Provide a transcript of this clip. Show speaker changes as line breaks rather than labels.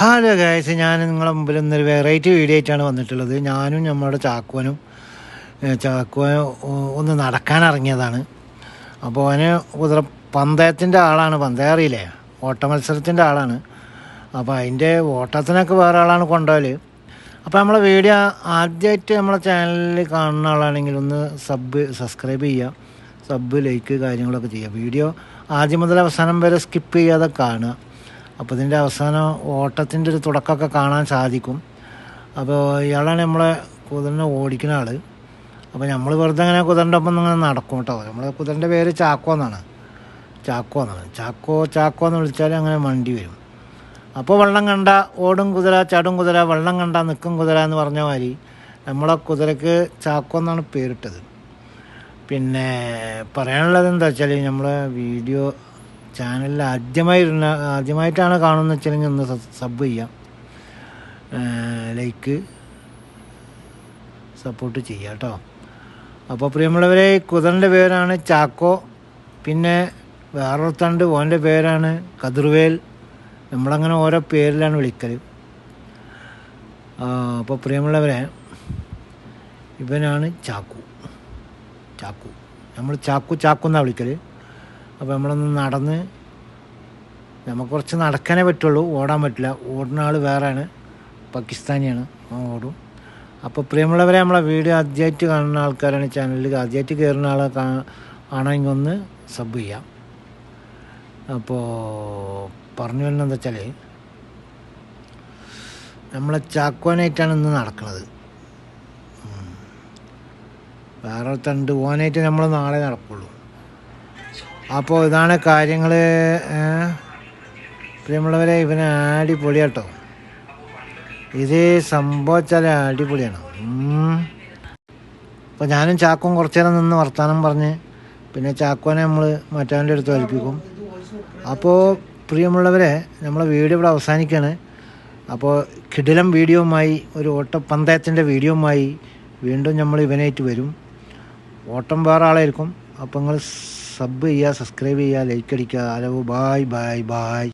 Hello guys ഞാൻ നിങ്ങളുടെ മുമ്പിൽ ഇന്നൊരു വെറൈറ്റി വീഡിയോ ആയിട്ടാണ് വന്നിട്ടുള്ളത്. ഞാനും നമ്മുടെ ചാക്കുവനും ചാക്കുവൻ ഒന്ന് നടക്കാൻ ഇറങ്ങിയതാണ്. അപ്പോൾ അവന് കുതിര പന്തയത്തിന്റെ ആളാണ്. പന്തയം അറിയില്ലേ? ഓട്ട മത്സരത്തിന്റെ ആളാണ്. അപ്പോൾ അതിന്റെ ഓട്ടത്തിനൊക്കെ വേറെ ആളാണ് കൊണ്ടുപോകൽ. അപ്പോൾ നമ്മളെ വീഡിയോ ആദ്യമായിട്ട് നമ്മളെ ചാനലിൽ കാണുന്ന ആളാണെങ്കിൽ ഒന്ന് സബ് സബ്സ്ക്രൈബ് ചെയ്യുക. സബ് ലൈക്ക് കാര്യങ്ങളൊക്കെ ചെയ്യുക. വീഡിയോ ആദ്യം മുതൽ അവസാനം വരെ സ്കിപ്പ് ചെയ്യാതെ കാണുക. അപ്പോൾ ഇതിന്റെ അവസാനം ഓട്ടത്തിന്റെ ഒരു തുടക്കമൊക്കെ കാണാൻ സാധിക്കും. അപ്പോൾ ഇയാളാണ് നമ്മളെ കുതിരനെ ഓടിക്കുന്ന ആൾ അപ്പോൾ നമ്മൾ വെറുതെ അങ്ങനെ കുതിരന്റെ ഒപ്പം ഇങ്ങനെ നടക്കും കേട്ടോ. നമ്മളെ കുതിരന്റെ പേര് ചാക്കോ എന്നാണ്. ചാക്കോ എന്നാണ്. ചാക്കോ ചാക്കോ എന്ന് വിളിച്ചാൽ അങ്ങനെ വണ്ടി വരും. അപ്പോൾ വെള്ളം കണ്ട ഓടും കുതിര ചാടും കുതിര വെള്ളം കണ്ട നിൽക്കും കുതിര എന്ന് പറഞ്ഞ മാതിരി നമ്മളെ കുതിരക്ക് ചാക്കോ എന്നാണ് പേരിട്ടത്. പിന്നെ പറയാനുള്ളത് എന്താ വെച്ചാൽ നമ്മളെ വീഡിയോ ചാനലിൽ ആദ്യമായി ഇരുന്ന ആദ്യമായിട്ടാണ് കാണുന്ന വെച്ചിട്ടുണ്ടെങ്കിൽ ഒന്ന് സബ് ചെയ്യാം. ലൈക്ക് സപ്പോർട്ട് ചെയ്യാം കേട്ടോ അപ്പോൾ പ്രിയമുള്ളവരെ കുതറിന്റെ പേരാണ് ചാക്കോ. പിന്നെ വേറൊരുത്തണ്ട് ഓന്റെ പേരാണ് കതിർവേൽ. നമ്മളങ്ങനെ ഓരോ പേരിലാണ് വിളിക്കൽ അപ്പോൾ പ്രിയമുള്ളവരെ ഇവനാണ് ചാക്കു. ചാക്കു. നമ്മൾ ചാക്കു ചാക്കു എന്നാണ് വിളിക്കൽ അപ്പോൾ നമ്മളൊന്ന് നടന്ന് നമുക്ക് കുറച്ച് നടക്കാനേ പറ്റുള്ളൂ ഓടാൻ പറ്റില്ല. ഓടുന്ന ആൾ വേറെയാണ് പാകിസ്ഥാനിയാണ് ഓടും. അപ്പോൾ പ്രിയമുള്ളവരെ നമ്മളെ വീഡിയോ ആദ്യമായിട്ട് കാണുന്ന ആൾക്കാരാണ് ചാനലിൽ ആദ്യമായിട്ട് കയറുന്ന ആളെ ആണെങ്കിൽ ഒന്ന് സബ് ചെയ്യാം. അപ്പോൾ പറഞ്ഞു വരുന്നത് വെച്ചാൽ നമ്മളെ ചാക്കോനായിട്ടാണ് ഇന്ന് നടക്കുന്നത് വേറെ തണ്ട് ഓനായിട്ട് നമ്മൾ നാളെ നടക്കുള്ളൂ. അപ്പോൾ ഇതാണ് കാര്യങ്ങൾ പ്രിയമുള്ളവരെ ഇവന് അടിപൊളിയാട്ടോ. ഇത് സംഭവിച്ചാൽ അടിപൊളിയാണ്. അപ്പോൾ ഞാനും ചാക്കും കുറച്ച് നേരം നിന്ന് വർത്തമാനം പറഞ്ഞ് പിന്നെ ചാക്കോനെ നമ്മൾ മറ്റവന്റെ അടുത്ത് ഏൽപ്പിക്കും. അപ്പോൾ പ്രിയമുള്ളവരെ നമ്മളെ വീഡിയോ ഇവിടെ അവസാനിക്കുകയാണ് അപ്പോൾ കിടിലം വീഡിയോവുമായി ഒരു ഓട്ടപ്പന്തയത്തിന്റെ വീഡിയോവുമായി വീണ്ടും നമ്മൾ ഇവനായിട്ട് വരും. ഓട്ടം വേറെ ആളായിരിക്കും. അപ്പോൾ നിങ്ങൾ സബ് ചെയ്യുക സബ്സ്ക്രൈബ് ചെയ്യുക ലൈക്ക് അടിക്കുക ഹലോ ബായ് ബായ് ബായ്